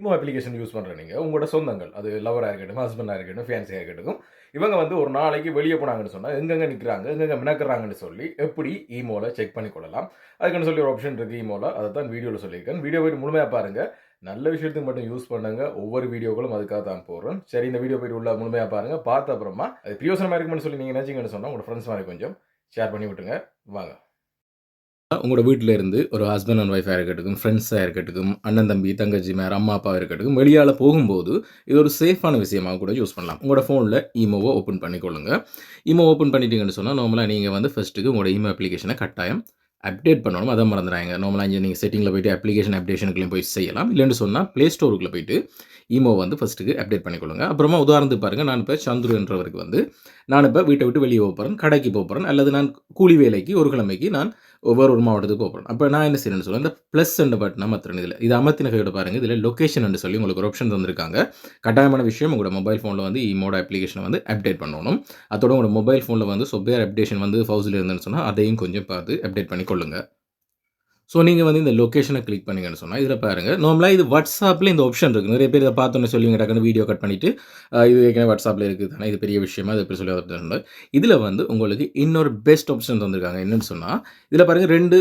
இமோ application use பண்ணுற நீங்கள் உங்களோட சொந்தங்கள். அது லவராக இருக்கட்டும் ஹஸ்பண்டாக இருக்கட்டும் ஃபேன்சியாக இருக்கட்டும். இவங்க வந்து ஒரு நாளைக்கு வெளியே போனாங்கன்னு சொன்னால் எங்கெங்கே நிற்கிறாங்க எங்கெங்கே மினக்கிறாங்கன்னு சொல்லி எப்படி ஈமோவில் செக் பண்ணி கொள்ளலாம். அதுக்குன்னு சொல்லி ஒரு ஆப்ஷன் இருக்குது ஈமோவில் அதை தான் வீடியோவில் சொல்லியிருக்கேன். வீடியோ போய்ட்டு முழுமையாக பாருங்கள் நல்ல விஷயத்துக்கு மட்டும் யூஸ் பண்ணுங்க. ஒவ்வொரு வீடியோக்களும் அதுக்காக தான் போடுறோம் சரி இந்த வீடியோ போய்ட்டு உள்ள முழுமையாக பாருங்கள் பார்த்த அப்புறமா அது பிரியோசனமாக இருக்கும்னு சொல்லி நீங்கள் நினச்சிங்கன்னு சொன்னால் உங்கள் ஃப்ரெண்ட்ஸ் மாதிரி கொஞ்சம் ஷேர் பண்ணி விட்டுருங்க. வாங்க. உங்களோட வீட்டில் இருந்து ஒரு ஹஸ்பண்ட் அண்ட் ஒய்ஃபாக இருக்கட்டும் ஃப்ரெண்ட்ஸாக இருக்கட்டும் அண்ணன் தம்பி தங்கச்சி மேர் அம்மா அப்பா இருக்கட்டும் வெளியால் போகும்போது இது ஒரு சேஃபான விஷயமாக கூட யூஸ் பண்ணலாம். உங்களோட ஃபோனில் இமோவை ஓப்பன் பண்ணிக்கொள்ளுங்க. ஈமோ ஓப்பன் பண்ணிட்டீங்கன்னு சொன்னால் நார்மலாக நீங்கள் வந்து ஃபஸ்ட்டுக்கு உங்களோட ஈமோ அப்ளிகேஷனை கட்டாயம் அப்டேட் பண்ணணும். அதை மறந்துடுறாங்க நார்மலாக இங்கே நீங்கள் செட்டிங்கில் போயிட்டு அப்ளிகேஷன் அப்டேஷனுக்குள்ளேயும் போய் செய்யலாம். இல்லைன்னு சொன்னால் ப்ளே ஸ்டோருக்குள்ளே போயிட்டு இமோ வந்து ஃபஸ்ட்டுக்கு அப்டேட் பண்ணிக்கொள்ளுங்க. அப்புறமா உதாரணத்துக்கு பாருங்கள் நான் இப்போ சந்துரு என்றவருக்கு வந்து நான் இப்போ வீட்டை விட்டு வெளியே போகிறேன் கடைக்கு போகிறேன் அல்லது நான் கூலி வேலைக்கு ஒரு கிழமைக்கு நான் ஒவ்வொரு ஒரு மாவட்டத்துக்கு போகிறோம் அப்போ நான் என்ன செய்யணும்னு சொல்லுவேன் இந்த ப்ளஸ் அண்ட் பட்டன் அமர்த்துறேன் இதில் இது அமர்த்தின கையோட பாருங்கள் இதில் லொக்கேஷன் சொல்லி உங்களுக்கு ஒரு ஆப்ஷன் தந்திருக்காங்க. கட்டாயமான விஷயம் உங்களோட மொபைல் ஃபோனில் வந்து இமோட அப்ளிகேஷனை வந்து அப்டேட் பண்ணணும். அதோட உங்களோட மொபைல் ஃபோனில் வந்து சொப்வேர் அப்டேஷன் வந்து ஃபவுஸில் இருந்துன்னு சொன்னால் அதையும் கொஞ்சம் பார்த்து அப்டேட் பண்ணி கொள்ளுங்கள் ஸோ நீங்கள் வந்து இந்த லொக்கேஷனை கிளிக் பண்ணீங்கன்னு சொன்னால் இதில் பாருங்கள் நார்மலாக இது வாட்ஸ்அப்பில் இந்த ஆப்ஷன் இருக்குது நிறைய பேர் இதை பார்த்தோன்னு சொல்லுவீங்க டக்குன்னு வீடியோ கட் பண்ணிவிட்டு இது ஏற்கனவே வாட்ஸ்அப்பில் இருக்குது தானே இது பெரிய விஷயமா இது எப்படி சொல்லி இதில் வந்து உங்களுக்கு இன்னொரு பெஸ்ட் ஆப்ஷன் தந்திருக்காங்க. என்னன்னு சொன்னால் இதில் பாருங்கள் ரெண்டு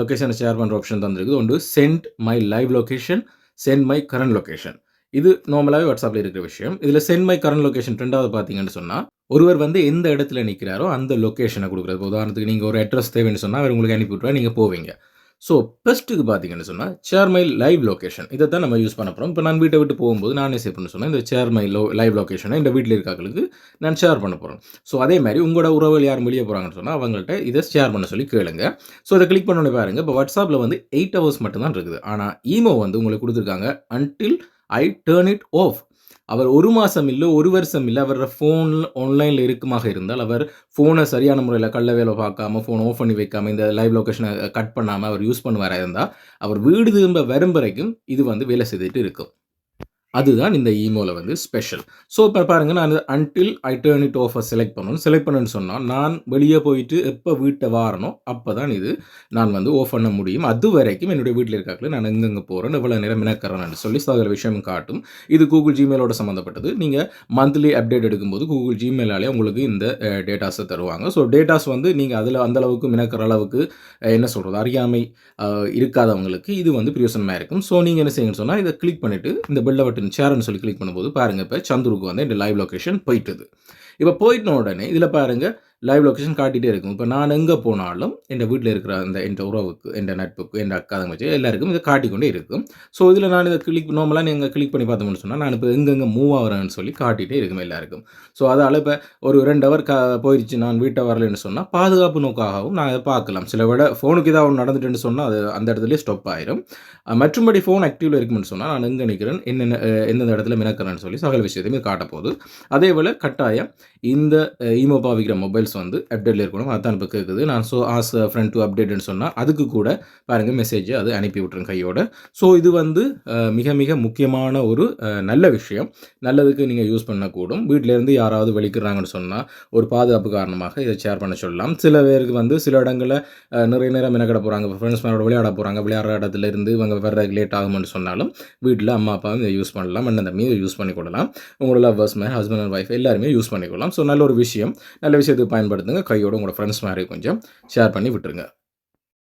லொக்கேஷனை ஷேர் பண்ணுற ஆப்ஷன் தந்திருக்குது. ஒன்று send my live location send my current location இது நார்மலாகவே வாட்ஸ்அப்பில் இருக்கிற விஷயம். இதில் சென்ட் மை கரண்ட் லொக்கேஷன் ரெண்டாவது பார்த்தீங்கன்னு சொன்னால் ஒருவர் வந்து எந்த இடத்துல நிற்கிறாரோ அந்த லொக்கேஷனை கொடுக்குறது. உதாரணத்துக்கு நீங்கள் ஒரு அட்ரஸ் தேவைன்னு சொன்னால் அவர் உங்களுக்கு அனுப்பி விட்ருவா நீங்கள் போவீங்க. ஸோ பெஸ்ட்டுக்கு பார்த்தீங்கன்னு சொன்னால் சேர்மை லைவ் லொக்கேஷன் இதை தான் நம்ம யூஸ் பண்ண போகிறோம் இப்போ நான் வீட்டை விட்டு போகும்போது நானே சேவ் பண்ண சொன்னேன். இந்த சேர்மை லோ லைவ் லொக்கேஷனை இந்த வீட்டில் இருக்காங்களுக்கு நான் ஷேர் பண்ண போகிறேன் ஸோ அதே மாதிரி உங்களோட உறவுகள் யாரும் வெளியே போகிறாங்கன்னு சொன்னால் அவங்கள்ட்ட இதை ஷேர் பண்ண சொல்லி கேளுங்க. ஸோ இதை கிளிக் பண்ணோன்னே பாருங்கள் இப்போ வாட்ஸ்அப்பில் வந்து எயிட் ஹவர்ஸ் மட்டும்தான் இருக்குது. ஆனால் ஈமோ வந்து உங்களுக்கு கொடுத்துருக்காங்க. Until I turn it off அவர் ஒரு மாதம் இல்லை ஒரு வருஷம் இல்லை அவரோட ஃபோன் ஆன்லைனில் இருக்குமாக இருந்தால் அவர் ஃபோனை சரியான முறையில் கள்ள வேலை பார்க்காம ஃபோன் ஆஃப் பண்ணி வைக்காமல் இந்த லைவ் லொக்கேஷனை கட் பண்ணாமல் அவர் யூஸ் பண்ணுவாராக இருந்தால் அவர் வீடு திரும்ப வரும் வரைக்கும் இது வந்து வேலை செய்துட்டு இருக்கும். அதுதான் இந்த ஈமோவில் வந்து ஸ்பெஷல் ஸோ இப்போ பாருங்கள் நான் until I turn it offer select பண்ணணும். செலக்ட் பண்ணணும்னு சொன்னால் நான் வெளியே போயிட்டு எப்போ வீட்டை வாரணும் அப்போ தான் இது நான் வந்து ஓஃப் பண்ண முடியும். அது வரைக்கும் என்னுடைய வீட்டில் இருக்காங்களே நான் எங்கெங்கே போகிறேன் எவ்வளோ நேரம் மினக்கிறேன்னு சொல்லி அதில் விஷயம் காட்டும். இது கூகுள் ஜிமெயிலோட சம்மந்தப்பட்டது நீங்கள் மந்த்லி அப்டேட் எடுக்கும்போது கூகுள் ஜிமெயிலாலே உங்களுக்கு இந்த டேட்டாஸை தருவாங்க. ஸோ டேட்டாஸ் வந்து நீங்கள் அதில் அந்தளவுக்கு மினக்கிற அளவுக்கு என்ன சொல்கிறது அறியாமை இருக்காதவங்களுக்கு இது வந்து பிரயோசனமாக இருக்கும். ஸோ நீங்கள் என்ன செய்யுங்கன்னு சொன்னால் இதை கிளிக் பண்ணிவிட்டு இந்த பெல்ல பட்டன் ஷேர்னு சொல்லி கிளிக் பண்ணும்போது பாருங்கள் இப்போ சந்துருக்கு வந்து இந்த லைவ் லொக்கேஷன் போயிட்டுது. இப்போ போயிட்ட உடனே இதில் பாருங்கள் லைவ் லொக்கேஷன் காட்டிகிட்டே இருக்கும். இப்போ நான் எங்கே போனாலும் என் வீட்டில் இருக்கிற அந்த என் உறவுக்கு என் நட்புக்கு என் அக்கா தங்கச்சி எல்லாருக்கும் இதை காட்டிக்கொண்டே இருக்கும். ஸோ இதில் நான் இதை கிளிக் நார்மலாக நீங்கள் கிளிக் பண்ணி பார்த்தோம்னு சொன்னால் நான் இப்போ எங்கெங்கே மூவ் ஆகிறேன்னு சொல்லி காட்டிகிட்டே இருக்கும் எல்லாருக்கும். ஸோ அதால் இப்போ ஒரு ரெண்டு ஹவர் கா போயிடுச்சு நான் வீட்டை வரலன்னு சொன்னால் பாதுகாப்பு நோக்காகவும் நான் அதை பார்க்கலாம். சில விட ஃபோனுக்கு ஏதாவது ஒன்று நடந்துட்டுன்னு சொன்னால் அது அந்த இடத்துலேயே ஸ்டாப் ஆயிரும். மற்றும்படி ஃபோன் ஆக்டிவில் இருக்கும்னு சொன்னால் நான் எங்கே நிற்கிறேன் என்னென்ன எந்தெந்த இடத்துல மினக்கிறேன்னு சொல்லி சகல விஷயத்தையுமே காட்ட போகுது அதே போல் கட்டாயம் இந்த ஈமோ பாவிக்கிற மொபைல்ஸ் வந்து அப்டேட்டில் இருக்கணும். அதுதான் இப்போ கேட்குது நான் ஸோ ஆஸ் ஃப்ரெண்ட் டு அப்டேட்னு சொன்னால் அதுக்கு கூட பாருங்கள் மெசேஜ் அது அனுப்பி விட்ருங்க கையோட. ஸோ இது வந்து மிக மிக முக்கியமான ஒரு நல்ல விஷயம். நல்லதுக்கு நீங்கள் யூஸ் பண்ணக்கூடும். வீட்டிலேருந்து யாராவது வெளிக்கிறாங்கன்னு சொன்னால் ஒரு பாதுகாப்பு காரணமாக இதை ஷேர் பண்ண சொல்லலாம். சில பேருக்கு வந்து சில இடங்களில் நிறைய நேரம் மெனக்கட போகிறாங்க ஃப்ரெண்ட்ஸ் மேலோட விளையாட போகிறாங்க விளையாடுற இடத்துல இருந்து இவங்க வர்றதுக்கு லேட் ஆகும்னு சொன்னாலும் வீட்டில் அம்மா அப்பாவும் இதை யூஸ் பண்ணலாம். அண்ணன் தம்பி இதை யூஸ் பண்ணிக்கொள்ளலாம். உங்களோட lovers man husband and wife எல்லாருமே யூஸ் பண்ணிக்கொள்ளலாம். ஸோ நல்ல ஒரு விஷயம். நல்ல விஷயத்துக்கு பயன்படுத்துங்க. கையோட உங்களோட ஃப்ரெண்ட்ஸ் மாதிரி கொஞ்சம் ஷேர் பண்ணி விட்டுருங்க.